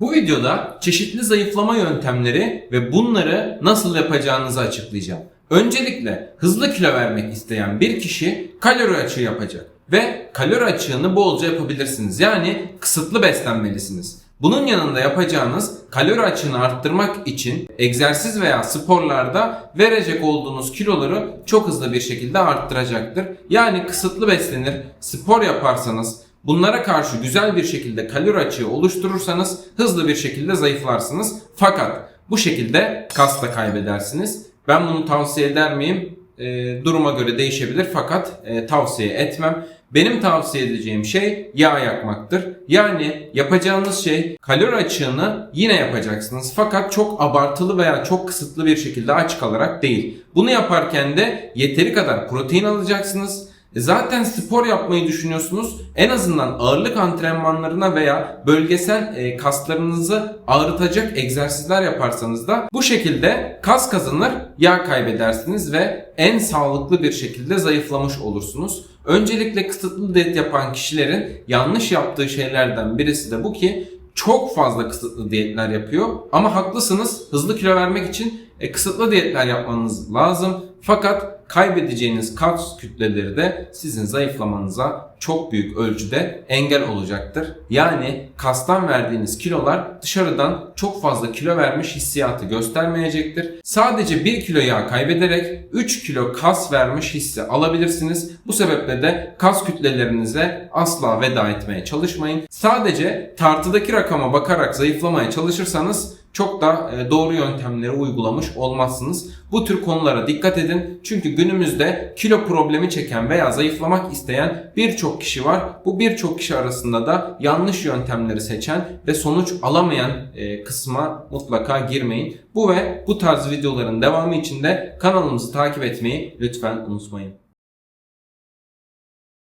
Bu videoda çeşitli zayıflama yöntemleri ve bunları nasıl yapacağınızı açıklayacağım. Öncelikle hızlı kilo vermek isteyen bir kişi kalori açığı yapacak ve kalori açığını bolca yapabilirsiniz. Yani kısıtlı beslenmelisiniz. Bunun yanında yapacağınız kalori açığını arttırmak için egzersiz veya sporlarda verecek olduğunuz kiloları çok hızlı bir şekilde arttıracaktır. Yani kısıtlı beslenir, spor yaparsanız, bunlara karşı güzel bir şekilde kalori açığı oluşturursanız hızlı bir şekilde zayıflarsınız. Fakat bu şekilde kas da kaybedersiniz. Ben bunu tavsiye eder miyim? Ee, duruma göre değişebilir fakat e, tavsiye etmem. Benim tavsiye edeceğim şey yağ yakmaktır. Yani yapacağınız şey kalori açığını yine yapacaksınız. Fakat çok abartılı veya çok kısıtlı bir şekilde aç kalarak değil. Bunu yaparken de yeteri kadar protein alacaksınız. E Zaten spor yapmayı düşünüyorsunuz. En azından ağırlık antrenmanlarına veya bölgesel e, kaslarınızı ağrıtacak egzersizler yaparsanız da bu şekilde kas kazanır, yağ kaybedersiniz ve en sağlıklı bir şekilde zayıflamış olursunuz. Öncelikle kısıtlı diyet yapan kişilerin yanlış yaptığı şeylerden birisi de bu ki çok fazla kısıtlı diyetler yapıyor. Ama haklısınız hızlı kilo vermek için e, kısıtlı diyetler yapmanız lazım. Fakat kaybedeceğiniz kas kütleleri de sizin zayıflamanıza çok büyük ölçüde engel olacaktır. Yani kastan verdiğiniz kilolar dışarıdan çok fazla kilo vermiş hissiyatı göstermeyecektir. Sadece 1 kilo yağ kaybederek 3 kilo kas vermiş hissi alabilirsiniz. Bu sebeple de kas kütlelerinize asla veda etmeye çalışmayın. Sadece tartıdaki rakama bakarak zayıflamaya çalışırsanız çok da e, doğru yöntemleri uygulamış olmazsınız. Bu tür konulara dikkat edin. Çünkü günümüzde kilo problemi çeken veya zayıflamak isteyen birçok kişi var. Bu birçok kişi arasında da yanlış yöntemleri seçen ve sonuç alamayan e, kısma mutlaka girmeyin. Bu ve bu tarz videoların devamı için de kanalımızı takip etmeyi lütfen unutmayın.